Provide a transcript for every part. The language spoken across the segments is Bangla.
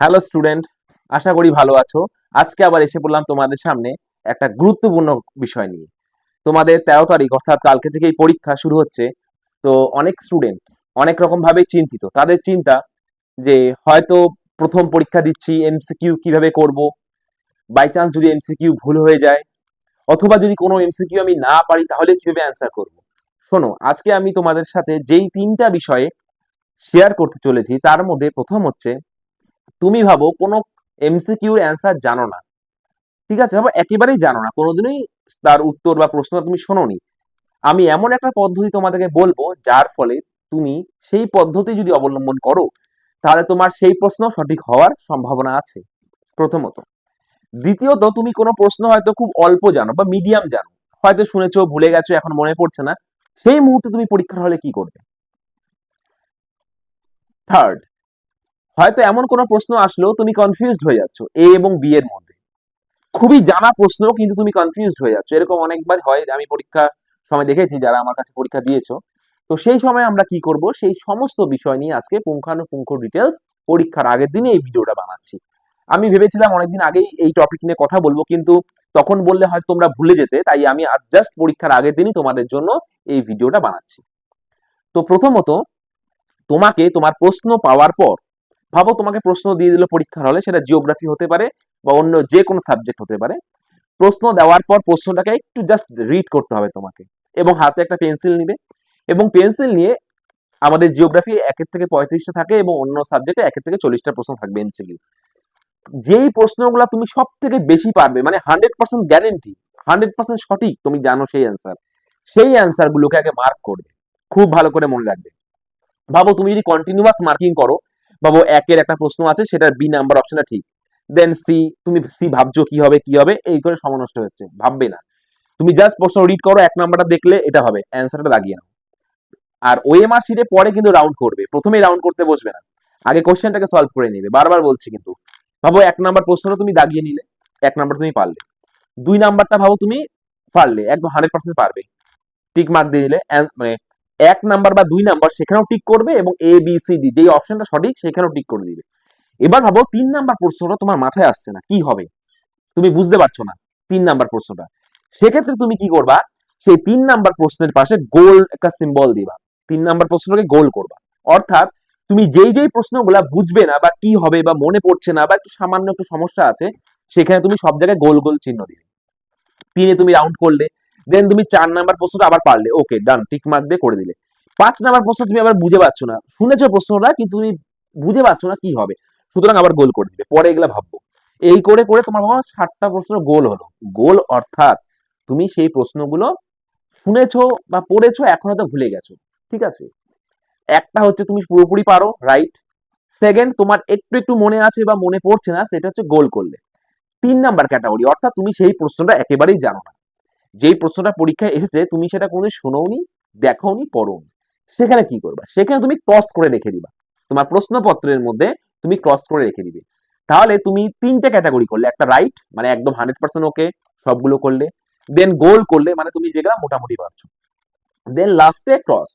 হ্যালো স্টুডেন্ট আশা করি ভালো আছো। আজকে আবার এসে পড়লাম তোমাদের সামনে একটা গুরুত্বপূর্ণ বিষয় নিয়ে। তোমাদের তেরো তারিখ, অর্থাৎ কালকে থেকেই পরীক্ষা শুরু হচ্ছে। তো অনেক স্টুডেন্ট অনেক রকম ভাবে চিন্তিত। তাদের চিন্তা যে হয়তো প্রথম পরীক্ষা দিচ্ছি এমসিকিউ কীভাবে করব? বাই চান্স যদি এমসিকিউ ভুল হয়ে যায়, অথবা যদি কোনো এমসিকিউ আমি না পারি, তাহলে কীভাবে অ্যান্সার করব? শোনো, আজকে আমি তোমাদের সাথে যেই তিনটা বিষয়ে শেয়ার করতে চলেছি, তার মধ্যে প্রথম হচ্ছে তুমি ভাবো কোনো এমসিকিউর অ্যান্সার জানো না। ঠিক আছে? ভাবো একেবারেই জানো না। কোনোদিনই তার উত্তর বা প্রশ্ন তুমি শোনোনি। আমি এমন একটা পদ্ধতি তোমাদেরকে বলব যার ফলে তুমি সেই পদ্ধতি যদি অবলম্বন করো, তাহলে তোমার সেই প্রশ্ন সঠিক হওয়ার সম্ভাবনা আছে, প্রথমত। দ্বিতীয়ত, তুমি কোনো প্রশ্ন হয়তো খুব অল্প জানো বা মিডিয়াম জানো। হয়তো শুনেছো, ভুলে গেছো, এখন মনে পড়ছে না। সেই মুহূর্তে তুমি পরীক্ষার হলে কি করবে? থার্ড হয়তো এমন কোনো প্রশ্ন আসলো তুমি কনফিউজড হয়ে যাচ্ছ এ এবং বি এর মধ্যে। খুবই জানা প্রশ্ন, কিন্তু তুমি কনফিউজড হয়ে যাচ্ছ। এরকম অনেকবার হয় আমি পরীক্ষা সময় দেখেছি, যারা আমার কাছে পরীক্ষা দিয়েছ। তো সেই সময় আমরা কি করব? সেই সমস্ত বিষয় নিয়ে আজকে পুঙ্খানুপুঙ্খ ডিটেলস পরীক্ষার আগের দিনে এই ভিডিওটা বানাচ্ছি। আমি ভেবেছিলাম অনেকদিন আগেই এই টপিক নিয়ে কথা বলব, কিন্তু তখন বললে হয়তো তোমরা ভুলে যেতে, তাই আমি জাস্ট পরীক্ষার আগের দিনই তোমাদের জন্য এই ভিডিওটা বানাচ্ছি। তো প্রথমত, তোমাকে তোমার প্রশ্ন পাওয়ার পর ভাবো তোমাকে প্রশ্ন দিয়ে দিল পরীক্ষার হলে, সেটা জিওগ্রাফি হতে পারে বা অন্য যে কোনো সাবজেক্ট হতে পারে। প্রশ্ন দেওয়ার পর প্রশ্নটাকে একটু জাস্ট রিড করতে হবে তোমাকে এবং হাতে একটা পেন্সিল নিবে এবং পেন্সিল নিয়ে আমাদের জিওগ্রাফি একের থেকে পঁয়ত্রিশটা থাকে এবং অন্য সাবজেক্টে একের থেকে চল্লিশটা প্রশ্ন থাকবে এমসিকিউ যেই প্রশ্নগুলো তুমি সব থেকে বেশি পারবে মানে hundred percent guarantee hundred percent সঠিক তুমি জানো সেই অ্যান্সার সেই অ্যান্সার গুলোকে আগে মার্ক করবে। খুব ভালো করে মনে রাখবে। ভাবো তুমি যদি কন্টিনিউয়াস মার্কিং করো ভাবো একের একটা প্রশ্ন আছে সেটার বি নাম্বার অপশনটা ঠিক। দেন সি তুমি সি ভাবছ কি হবে কি হবে, এই করে সময় নষ্ট হচ্ছে, ভাববে না। তুমি জাস্ট প্রশ্ন রিড করো, এক নাম্বারটা দেখলে এটা হবে অ্যান্সারটা লাগিয়ে নাও। আর ওএমআর শিটে পরে কিন্তু রাউন্ড করবে, প্রথমেই রাউন্ড করতে বসবে না। আগে কোশ্চেনটাকে সলভ করে নেবে, বারবার বলছি কিন্তু। ভাবো, এক নাম্বার প্রশ্নটা তুমি দাগিয়ে নিলে, এক নাম্বার তুমি পারলে। দুই নাম্বারটা ভাবো তুমি পারলে, একদম হান্ড্রেড পার্সেন্ট পারবে। টিক মার্ক দিয়ে দিলে মানে এক নাম্বার বা দুই নাম্বার সেখানেও টিক করবে এবং এ বি সি ডি যেই অপশনটা সঠিক সেখানেও টিক করে দিবে। এবার ভাবো তিন নাম্বার প্রশ্নটা তোমার মাথায় আসছে না, কি হবে? তুমি বুঝতে পারছ না তিন নাম্বার প্রশ্নটা। সেক্ষেত্রে তুমি কি করবা? সেই তিন নাম্বার প্রশ্নের পাশে গোল একটা সিম্বল দিবা। তিন নাম্বার প্রশ্নটাকে গোল করবা। অর্থাৎ তুমি যেই যেই প্রশ্নগুলা বুঝবে না বা কি হবে বা মনে পড়ছে না বা একটু সামান্য একটু সমস্যা আছে, সেখানে তুমি সব জায়গায় গোল গোল চিহ্ন দিবে। তিনে তুমি রাউন্ড করলে দেন তুমি চার নাম্বার প্রশ্নটা আবার পারলে। ওকে ডান টিক মার্ক দিয়ে করে দিলে। পাঁচ নাম্বার প্রশ্ন তুমি আবার বুঝে পাচ্ছ না। শুনেছো প্রশ্নটা, কিন্তু তুমি বুঝে পাচ্ছ না কি হবে। সুতরাং আবার গোল করে দিবে। পরে এগুলা ভাববো। এই করে করে তোমার বাবা ষাটটা প্রশ্ন গোল হলো। গোল অর্থাৎ তুমি সেই প্রশ্নগুলো শুনেছো বা পড়েছো, এখন হয়তো ভুলে গেছো। ঠিক আছে? একটা হচ্ছে তুমি পুরোপুরি পারো রাইট সেকেন্ড তোমার একটু একটু মনে আছে বা মনে পড়ছে না, সেটা হচ্ছে গোল করলে। তিন নাম্বার ক্যাটাগরি অর্থাৎ তুমি সেই প্রশ্নটা একেবারেই জানো না। যেই প্রশ্নটা পরীক্ষায় এসেছে, তুমি সেটা কোনো শোনোনি দেখোনি পড়োনি সেখানে কি করবা? সেখানে তুমি ক্রস করে রেখে দিবা। তোমার প্রশ্নপত্রের মধ্যে তুমি ক্রস করে রেখে দিবে। তাহলে তুমি তিনটে ক্যাটাগরি করলে, একটা রাইট মানে একদম হান্ড্রেড পার্সেন্ট ওকে সবগুলো করলে। দেন গোল করলে মানে তুমি যেগুলো মোটামুটি পারছ। দেন লাস্টে ক্রস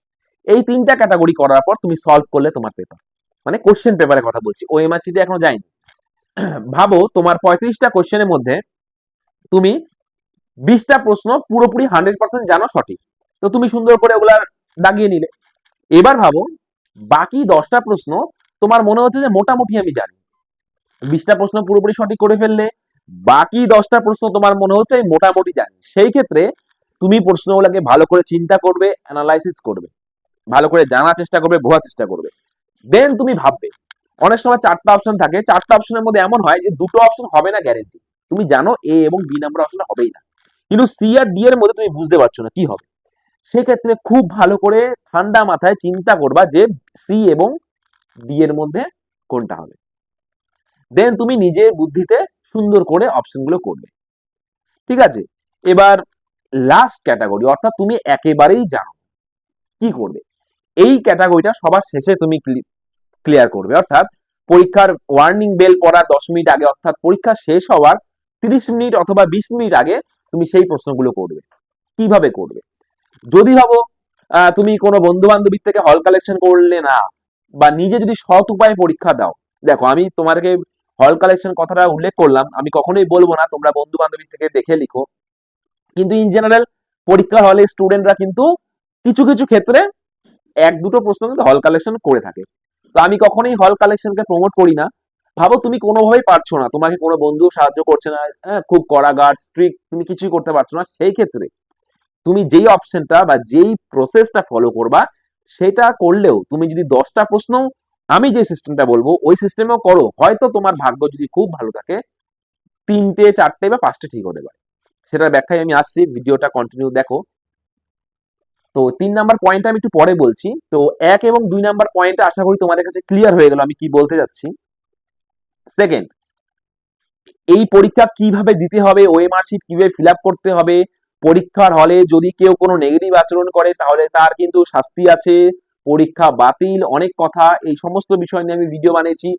এই তিনটা ক্যাটাগরি করার পর তুমি সলভ করলে তোমার পেপার মানে কোশ্চেন পেপারের কথা বলছি। ও এমআরসিতে এখনও যায়নি। ভাবো, তোমার পঁয়ত্রিশটা কোশ্চেনের মধ্যে তুমি বিশটা প্রশ্ন পুরোপুরি হান্ড্রেড পার্সেন্ট জানো সঠিক। তো তুমি সুন্দর করে ওগুলা দাগিয়ে নিলে। এবার ভাবো, বাকি দশটা প্রশ্ন তোমার মনে হচ্ছে যে মোটামুটি আমি জানি। বিশটা প্রশ্ন পুরোপুরি সঠিক করে ফেললে, বাকি দশটা প্রশ্ন তোমার মনে হচ্ছে মোটামুটি জানি। সেই ক্ষেত্রে তুমি প্রশ্নগুলোকে ভালো করে চিন্তা করবে অ্যানালাইসিস করবে। ভালো করে জানার চেষ্টা করবে, বোঝার চেষ্টা করবে। দেন তুমি ভাববে, অনেক সময় চারটা অপশন থাকে। চারটা অপশনের মধ্যে এমন হয় যে দুটো অপশন হবে না গ্যারেন্টি তুমি জানো এ এবং বি নাম্বার অপশনটা হবেই না। কিন্তু সি আর ডি এর মধ্যে তুমি বুঝতে পারছ না, কি হবে? সেক্ষেত্রে খুব ভালো করে ঠান্ডা মাথায় চিন্তা করবা যে সি এবং ডি এর মধ্যে কোনটা হবে। দেন তুমি নিজের বুদ্ধিতে সুন্দর করে অপশনগুলো করবে। ঠিক আছে? এবার লাস্ট ক্যাটাগরি অর্থাৎ তুমি একেবারেই জানো কি করবে। এই ক্যাটাগরিটা সবার শেষে তুমি ক্লিয়ার করবে। অর্থাৎ পরীক্ষার ওয়ার্নিং বেল পড়ার দশ মিনিট আগে, অর্থাৎ পরীক্ষা শেষ হওয়ার তিরিশ মিনিট অথবা বিশ মিনিট আগে তুমি সেই প্রশ্নগুলো করবে। কীভাবে করবে? যদি ভাবো তুমি কোনো বন্ধু বান্ধবীর থেকে হল কালেকশন করলে না, বা নিজে যদি সৎ উপায়ে পরীক্ষা দাও, দেখো আমি তোমাকে হল কালেকশন কথাটা উল্লেখ করলাম, আমি কখনোই বলব না তোমরা বন্ধু বান্ধবী থেকে দেখে লিখো। কিন্তু ইন জেনারেল পরীক্ষা হলে স্টুডেন্টরা কিন্তু কিছু কিছু ক্ষেত্রে এক দুটো প্রশ্ন কিন্তু হল কালেকশন করে থাকে। তো আমি কখনোই হল কালেকশনকে প্রমোট করি না। ভাবো তুমি কোনোভাবেই পারছ না। তোমাকে কোনো বন্ধু সাহায্য করছে না। হ্যাঁ, খুব কড়া গার্ড স্ট্রিক্ট তুমি কিছুই করতে পারছ না। সেই ক্ষেত্রে তুমি যেই অপশনটা বা যেই প্রসেসটা ফলো করবা সেটা করলেও তুমি যদি দশটা প্রশ্ন আমি যে সিস্টেমটা বলব ওই সিস্টেমেও করো। হয়তো তোমার ভাগ্য যদি খুব ভালো থাকে তিনটে চারটে বা পাঁচটা ঠিক হতে পারে। সেটার ব্যাখ্যায় আমি আসছি ভিডিওটা কন্টিনিউ দেখো। তো তিন নাম্বার পয়েন্ট আমি একটু পরে বলছি। তো এক এবং দুই নাম্বার পয়েন্ট আশা করি তোমাদের কাছে ক্লিয়ার হয়ে গেল আমি কি বলতে যাচ্ছি। সেকেন্ড এই পরীক্ষা কীভাবে দিতে হবে? ওএমআর শিট কীভাবে ফিল করতে হবে? পরীক্ষার হলে যদি কেউ কোনো নেগেটিভ আচরণ করে, তাহলে তার কিন্তু শাস্তি আছে। পরীক্ষা বাতিল, অনেক কথা, এই সমস্ত বিষয় নিয়ে আমি ভিডিও বানিয়েছি।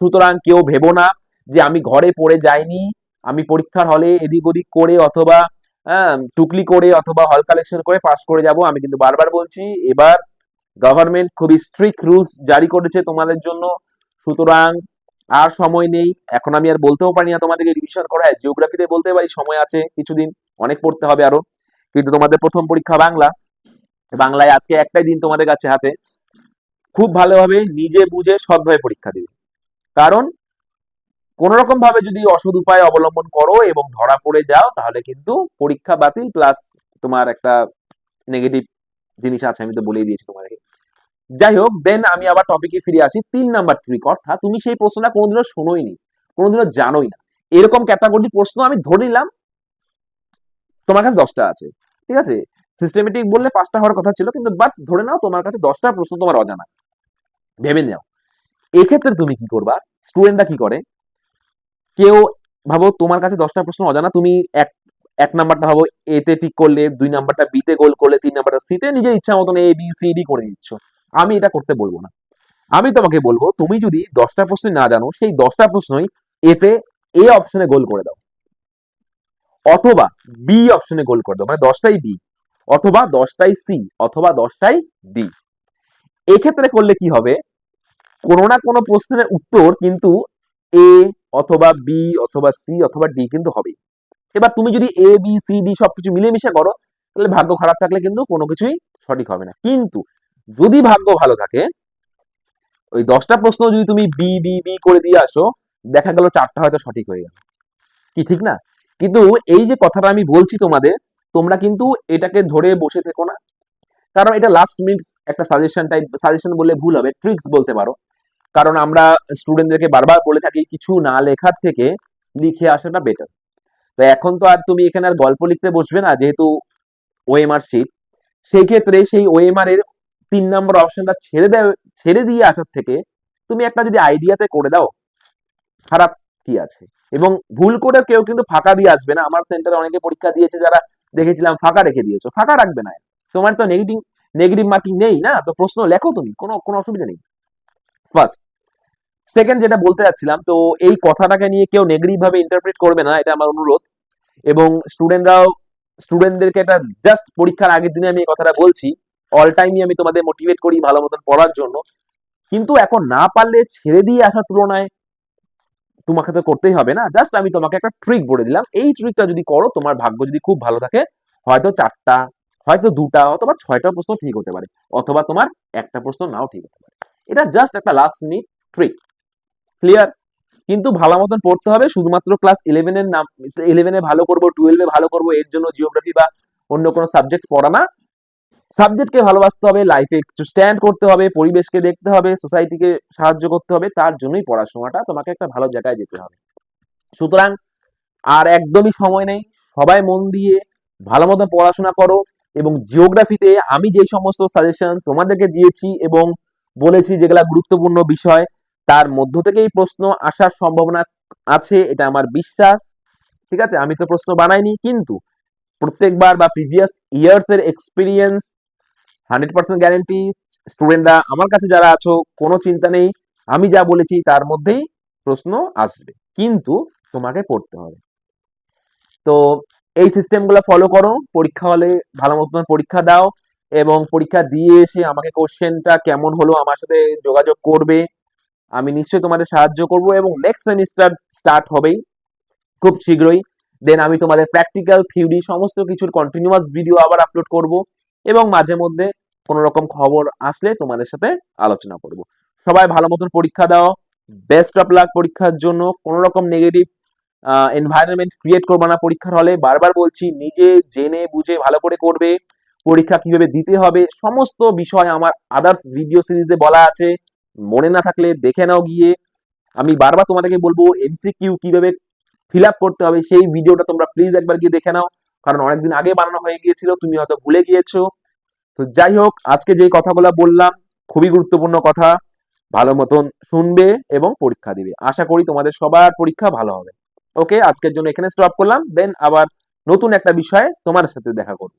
সুতরাং কেউ ভেবো না যে আমি ঘরে পড়ে যাইনি, আমি পরীক্ষার হলে এদিক ওদিক করে অথবা টুকলি করে অথবা হল কালেকশন করে পাস করে যাব। আমি কিন্তু বারবার বলছি, এবার গভর্নমেন্ট খুবই স্ট্রিক্ট রুলস জারি করেছে তোমাদের জন্য। সুতরাং আর সময় নেই। এখন আমি আর বলতেও পারি না তোমাদেরকে রিভিশন করা জিওগ্রাফিতে বলতে পারি, সময় আছে কিছুদিন, অনেক পড়তে হবে আরও। কিন্তু তোমাদের প্রথম পরীক্ষা বাংলা। বাংলায় আজকে একটাই দিন তোমাদের কাছে হাতে। খুব ভালোভাবে নিজে বুঝে সৎভাবে পরীক্ষা দিবে। কারণ কোন রকম ভাবে যদি অসৎ উপায় অবলম্বন করো এবং ধরা পড়ে যাও, তাহলে কিন্তু পরীক্ষা বাতিল প্লাস তোমার একটা নেগেটিভ জিনিস আছে, আমি তো বলেই দিয়েছি তোমাদেরকে। যাই হোক দেন আমি আবার টপিকে ফিরে আসি। তিন নাম্বার ট্রিক অর্থাৎ তুমি সেই প্রশ্নটা কোনোদিনও শোনোইনি, কোনোদিনও জানোই না। এরকম ক্যাটাগরি প্রশ্ন আমি ধরে নিলাম, তোমার কাছে দশটা আছে, ঠিক আছে? সিস্টেমেটিক বললে পাঁচটা হওয়ার কথা ছিল, কিন্তু বাট ধরে নাও, তোমার কাছে দশটা প্রশ্ন তোমার অজানা। ভেবে নাও। এক্ষেত্রে তুমি কি করবা? স্টুডেন্টরা কি করে? কেউ ভাবো, তোমার কাছে দশটা প্রশ্ন অজানা, তুমি এক এক নাম্বারটা ভাবো এতে টিক করলে, দুই নাম্বারটা বিতে গোল করলে, তিন নাম্বারটা সিতে নিজের ইচ্ছা মতন এ বি সি ডি করে দিচ্ছ আমি এটা করতে বলব না। আমি তোমাকে বলব, তুমি যদি দশটা প্রশ্ন না জানো, সেই দশটা প্রশ্নই এতে এ অপশনে গোল করে দাও। অথবা বি অপশনে গোল করে দাও মানে দশটাই বি অথবা দশটাই সি অথবা দশটাই ডি এক্ষেত্রে করলে কি হবে? কোনো না কোনো প্রশ্নের উত্তর কিন্তু এ অথবা বি অথবা সি অথবা ডি কিন্তু হবে এবার তুমি যদি এ বি সি ডি সবকিছু মিলেমিশে করো, তাহলে ভাগ্য খারাপ থাকলে কিন্তু কোনো কিছুই সঠিক হবে না। কিন্তু যদি ভাগ্য ভালো থাকে, ওই দশটা প্রশ্ন যদি তুমি বি বি বি করে দিয়ে আসো, দেখা গেল চারটা হয়তো সঠিক হয়ে গেল। কি ঠিক না? কিন্তু এই যে কথাটা আমি বলছি তোমাদের, তোমরা কিন্তু এটাকে ধরে বসে থেকো না। কারণ এটা লাস্ট মিনিট একটা সাজেশন টাইপ সাজেশন বললে ভুল হবে ট্রিক্স বলতে পারো। কারণ আমরা স্টুডেন্টদেরকে বারবার বলে থাকি, কিছু না লেখার থেকে লিখে আসাটা বেটার তো এখন তো আর তুমি এখানে আর গল্প লিখতে বসবে না, যেহেতু ওএমআর শিট সেই ক্ষেত্রে সেই ওএমআর এর তিন নম্বর অপশনটা ছেড়ে দেয়, ছেড়ে দিয়ে আসার থেকে তুমি একটা যদি আইডিয়াতে করে দাও, খারাপ কি আছে? এবং ভুল করে কেউ কিন্তু ফাঁকা দিয়ে আসবে না। আমার সেন্টারে অনেকে পরীক্ষা দিয়েছে, যারা দেখেছিলাম ফাঁকা রেখে দিয়েছ, ফাঁকা রাখবে না। তোমার তো নেগেটিভ নেগেটিভ মার্কিং নেই না? তো প্রশ্ন লেখো তুমি, কোনো কোনো অসুবিধা নেই। ফার্স্ট সেকেন্ড যেটা বলতে যাচ্ছিলাম, তো এই কথাটাকে নিয়ে কেউ নেগেটিভ ভাবে ইন্টারপ্রেট করবে না, এটা আমার অনুরোধ। এবং স্টুডেন্টরাও স্টুডেন্টদেরকে এটা জাস্ট পরীক্ষার আগের দিনে আমি এই কথাটা বলছি অল টাইমই আমি তোমাদের মোটিভেট করি ভালো মতন পড়ার জন্য। কিন্তু এখন না পারলে ছেড়ে দিয়ে আসার তুলনায় তোমাকে তো করতেই হবে না। জাস্ট আমি তোমাকে একটা ট্রিক বলে দিলাম। এই ট্রিকটা যদি করো, তোমার ভাগ্য যদি খুব ভালো থাকে, হয়তো চারটা, হয়তো দুটা, অথবা ছয়টা প্রশ্ন ঠিক হতে পারে, অথবা তোমার একটা প্রশ্ন নাও ঠিক হতে পারে। এটা জাস্ট একটা লাস্ট মিনিট ট্রিক ক্লিয়ার কিন্তু ভালো মতন পড়তে হবে, শুধুমাত্র ক্লাস ইলেভেনের নাম ইলেভেনে ভালো করব টুয়েলভে ভালো করব, এর জন্য জিওগ্রাফি বা অন্য কোনো সাবজেক্ট পড়া না। সাবজেক্টকে ভালোবাসতে হবে লাইফে একটু স্ট্যান্ড করতে হবে, পরিবেশকে দেখতে হবে সোসাইটিকে সাহায্য করতে হবে, তার জন্যই পড়াশোনাটা তোমাকে একটা ভালো জায়গায় যেতে হবে। সুতরাং আর একদমই সময় নেই, সবাই মন দিয়ে ভালো মতো পড়াশোনা করো এবং জিওগ্রাফিতে আমি যে সমস্ত সাজেশন তোমাদেরকে দিয়েছি এবং বলেছি যেগুলা গুরুত্বপূর্ণ বিষয়, তার মধ্য থেকেই প্রশ্ন আসার সম্ভাবনা আছে, এটা আমার বিশ্বাস। ঠিক আছে? আমি তো প্রশ্ন বানাইনি, কিন্তু প্রত্যেকবার বা প্রিভিয়াস ইয়ার্স এর এক্সপিরিয়েন্স হান্ড্রেড পার্সেন্ট গ্যারেন্টি স্টুডেন্টরা আমার কাছে যারা আছো, কোনো চিন্তা নেই, আমি যা বলেছি তার মধ্যেই প্রশ্ন আসবে। কিন্তু তোমাকে পড়তে হবে। তো এই সিস্টেমগুলো ফলো করো, পরীক্ষা হলে ভালো মতন পরীক্ষা দাও এবং পরীক্ষা দিয়ে এসে আমাকে কোশ্চেনটা কেমন হলো, আমার সাথে যোগাযোগ করবে। আমি নিশ্চয়ই তোমাদের সাহায্য করব এবং নেক্সট সেমিস্টার স্টার্ট হবেই, খুব শীঘ্রই। দেন আমি তোমাদের প্র্যাকটিক্যাল থিওরি সমস্ত কিছুর কন্টিনিউয়াস ভিডিও আবার আপলোড করব। এবং মাঝে মধ্যে কোনো রকম খবর আসলে তোমাদের সাথে আলোচনা করব। সবাই ভালো মতন পরীক্ষা দাও বেস্ট অফ লাক পরীক্ষার জন্য, কোনো রকম নেগেটিভ এনভায়রনমেন্ট ক্রিয়েট করবে না পরীক্ষার হলে। বারবার বলছি, নিজে জেনে বুঝে ভালো করে করবে, পরীক্ষা কীভাবে দিতে হবে, সমস্ত বিষয় আমার আদার্স ভিডিও সিরিজে বলা আছে। মনে না থাকলে দেখে নাও গিয়ে। আমি বারবার তোমাদেরকে বলব এমসিকিউ কীভাবে ফিল আপ করতে হবে, সেই ভিডিওটা তোমরা প্লিজ একবার গিয়ে দেখে নাও। কারণ অনেকদিন আগে বানানো হয়ে গিয়েছিল, তুমি হয়তো ভুলে গিয়েছো। তো যাই হোক, আজকে যে কথাগুলো বললাম, খুবই গুরুত্বপূর্ণ কথা। ভালো মতন শুনবে এবং পরীক্ষা দিবে। আশা করি তোমাদের সবার পরীক্ষা ভালো হবে। ওকে, আজকের জন্য এখানে স্টপ করলাম। দেন আবার নতুন একটা বিষয়ে তোমার সাথে দেখা করব।